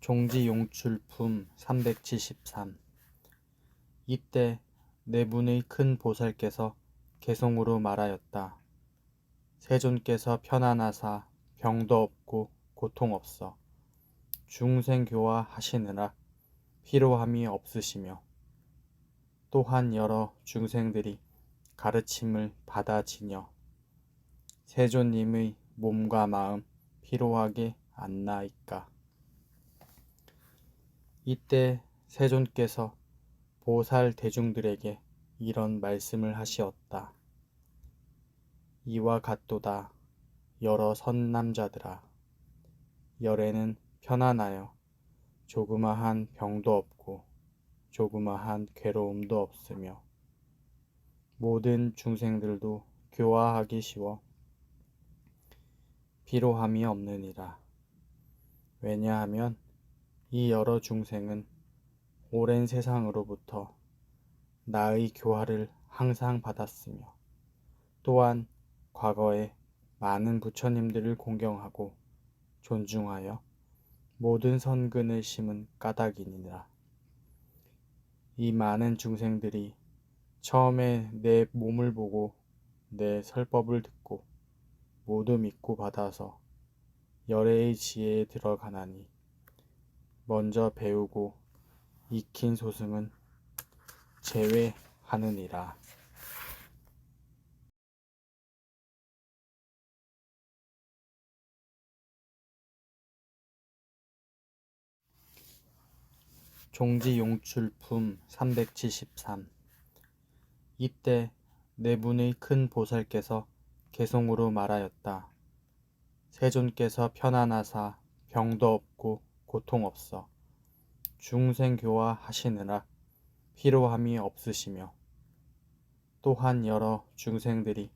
종지 용출품 373 이때 네 분의 큰 보살께서 개송으로 말하였다. 세존께서 편안하사 병도 없고 고통 없어 중생교화 하시느라 피로함이 없으시며 또한 여러 중생들이 가르침을 받아 지녀 세존님의 몸과 마음 피로하게 안나이까. 이때 세존께서 보살 대중들에게 이런 말씀을 하시었다. 이와 같도다 여러 선남자들아 열에는 편안하여 조그마한 병도 없고 조그마한 괴로움도 없으며 모든 중생들도 교화하기 쉬워 피로함이 없느니라. 왜냐하면 이 여러 중생은 오랜 세상으로부터 나의 교화를 항상 받았으며 또한 과거에 많은 부처님들을 공경하고 존중하여 모든 선근을 심은 까닭이니라. 이 많은 중생들이 처음에 내 몸을 보고 내 설법을 듣고 모두 믿고 받아서 열애의 지혜에 들어가나니 먼저 배우고 익힌 소승은 제외하느니라. 종지 용출품 373 이때 네 분의 큰 보살께서 개송으로 말하였다. 세존께서 편안하사 병도 없고 고통 없어 중생 교화 하시느라 피로함이 없으시며 또한 여러 중생들이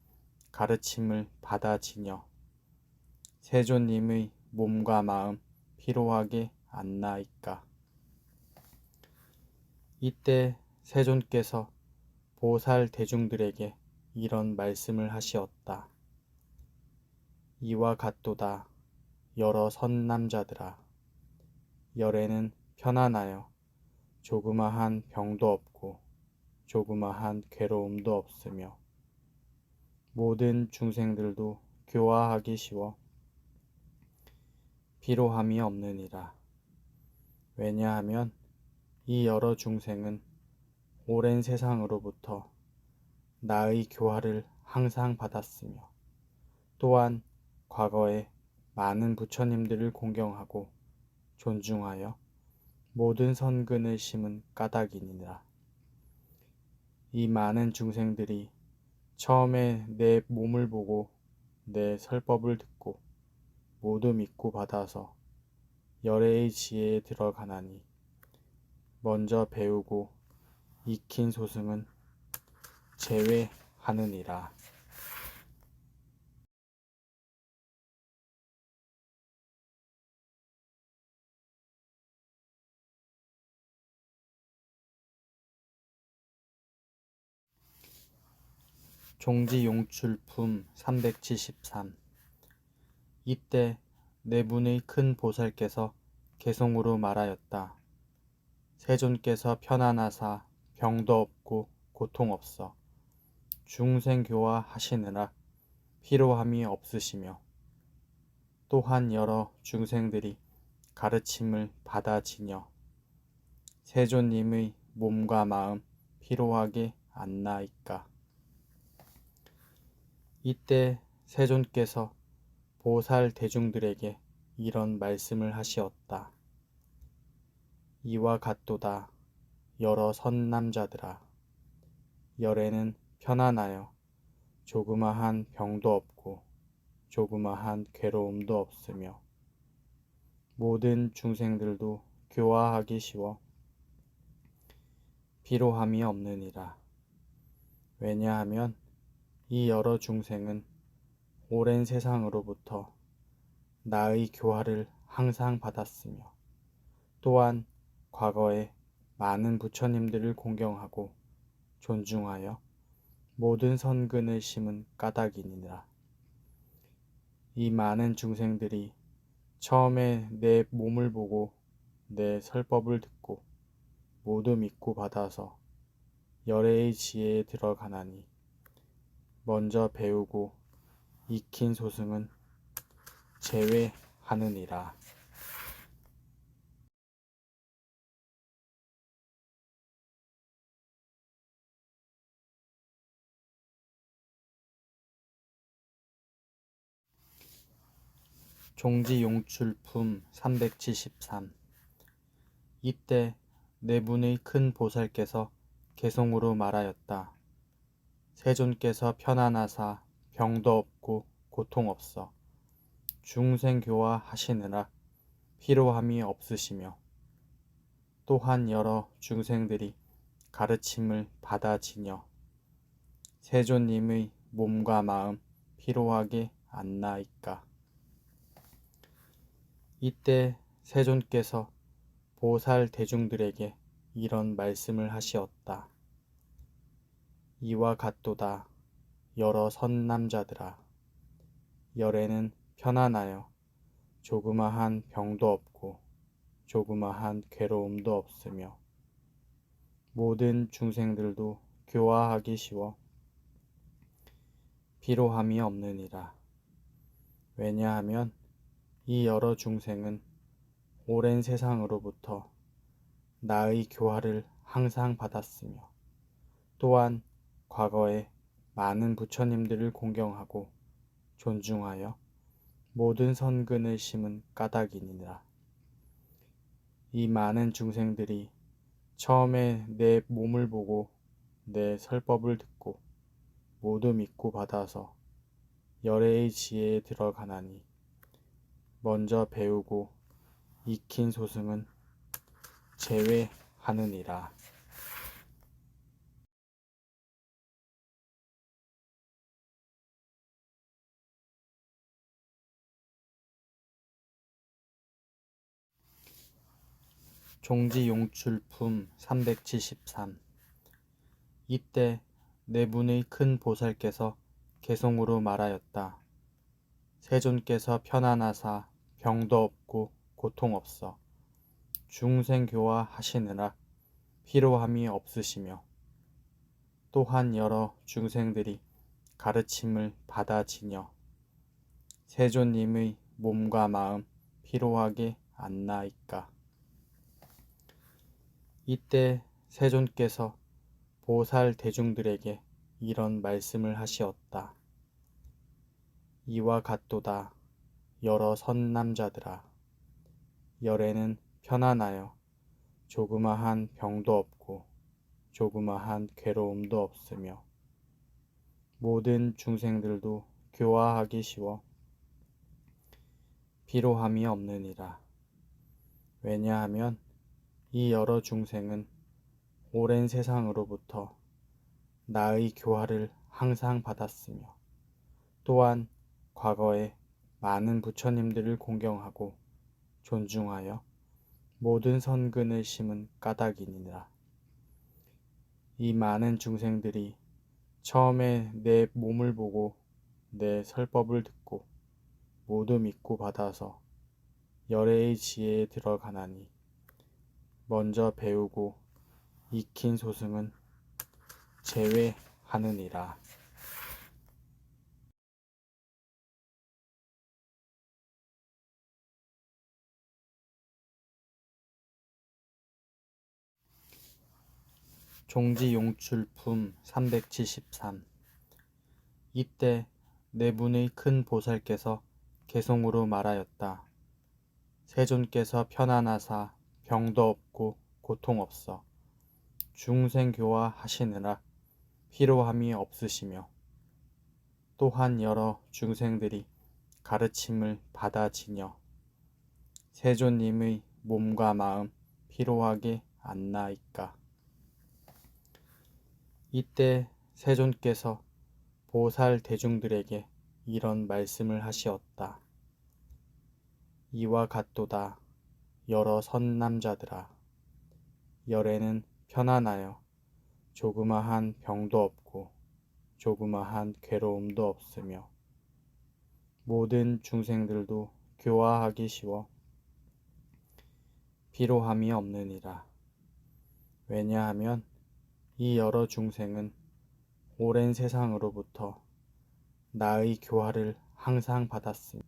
가르침을 받아 지녀 세존님의 몸과 마음 피로하게 안나이까. 이때 세존께서 보살 대중들에게 이런 말씀을 하시었다. 이와 같도다 여러 선남자들아 열에는 편안하여 조그마한 병도 없고 조그마한 괴로움도 없으며 모든 중생들도 교화하기 쉬워 피로함이 없느니라. 왜냐하면 이 여러 중생은 오랜 세상으로부터 나의 교화를 항상 받았으며 또한 과거에 많은 부처님들을 공경하고 존중하여 모든 선근을 심은 까닭이니라. 이 많은 중생들이 처음에 내 몸을 보고 내 설법을 듣고 모두 믿고 받아서 열애의 지혜에 들어가나니 먼저 배우고 익힌 소승은 제외하느니라. 종지 용출품 373 이때 네 분의 큰 보살께서 개송으로 말하였다. 세존께서 편안하사 병도 없고 고통 없어 중생교화 하시느라 피로함이 없으시며 또한 여러 중생들이 가르침을 받아 지녀 세존님의 몸과 마음 피로하게 안나이까. 이때 세존께서 보살 대중들에게 이런 말씀을 하시었다. 이와 같도다 여러 선남자들아 열에는 편안하여 조그마한 병도 없고 조그마한 괴로움도 없으며 모든 중생들도 교화하기 쉬워 피로함이 없느니라. 왜냐하면 이 여러 중생은 오랜 세상으로부터 나의 교화를 항상 받았으며 또한 과거에 많은 부처님들을 공경하고 존중하여 모든 선근을 심은 까닭이니라. 이 많은 중생들이 처음에 내 몸을 보고 내 설법을 듣고 모두 믿고 받아서 열애의 지혜에 들어가나니 먼저 배우고 익힌 소승은 제외하느니라. 종지 용출품 373 이때 네 분의 큰 보살께서 개송으로 말하였다. 세존께서 편안하사 병도 없고 고통 없어 중생교화 하시느라 피로함이 없으시며 또한 여러 중생들이 가르침을 받아 지녀 세존님의 몸과 마음 피로하게 안나이까. 이때 세존께서 보살 대중들에게 이런 말씀을 하시었다. 이와 같도다. 여러 선남자들아. 열에는 편안하여 조그마한 병도 없고 조그마한 괴로움도 없으며 모든 중생들도 교화하기 쉬워. 피로함이 없느니라. 왜냐하면 이 여러 중생은 오랜 세상으로부터 나의 교화를 항상 받았으며 또한 과거에 많은 부처님들을 공경하고 존중하여 모든 선근을 심은 까닭이니라. 이 많은 중생들이 처음에 내 몸을 보고 내 설법을 듣고 모두 믿고 받아서 열애의 지혜에 들어가나니 먼저 배우고 익힌 소승은 제외하느니라. 종지 용출품 373 이때 네 분의 큰 보살께서 개송으로 말하였다. 세존께서 편안하사 병도 없고 고통 없어 중생교화 하시느라 피로함이 없으시며 또한 여러 중생들이 가르침을 받아 지녀 세존님의 몸과 마음 피로하게 안나이까. 이때 세존께서 보살 대중들에게 이런 말씀을 하시었다. 이와 같도다 여러 선남자들아 열에는 편안하여 조그마한 병도 없고 조그마한 괴로움도 없으며 모든 중생들도 교화하기 쉬워 피로함이 없느니라. 왜냐하면 이 여러 중생은 오랜 세상으로부터 나의 교화를 항상 받았으며 또한 과거에 많은 부처님들을 공경하고 존중하여 모든 선근을 심은 까닭이니라. 이 많은 중생들이 처음에 내 몸을 보고 내 설법을 듣고 모두 믿고 받아서 열애의 지혜에 들어가나니 먼저 배우고 익힌 소승은 제외하느니라. 종지 용출품 373 이때 네 분의 큰 보살께서 개송으로 말하였다. 세존께서 편안하사 병도 없고 고통 없어 중생교화 하시느라 피로함이 없으시며 또한 여러 중생들이 가르침을 받아 지녀 세존님의 몸과 마음 피로하게 안나이까. 이때 세존께서 보살 대중들에게 이런 말씀을 하시었다. 이와 같도다 여러 선남자들아 열에는 편안하여 조그마한 병도 없고 조그마한 괴로움도 없으며 모든 중생들도 교화하기 쉬워 피로함이 없느니라. 왜냐하면 이 여러 중생은 오랜 세상으로부터 나의 교화를 항상 받았으니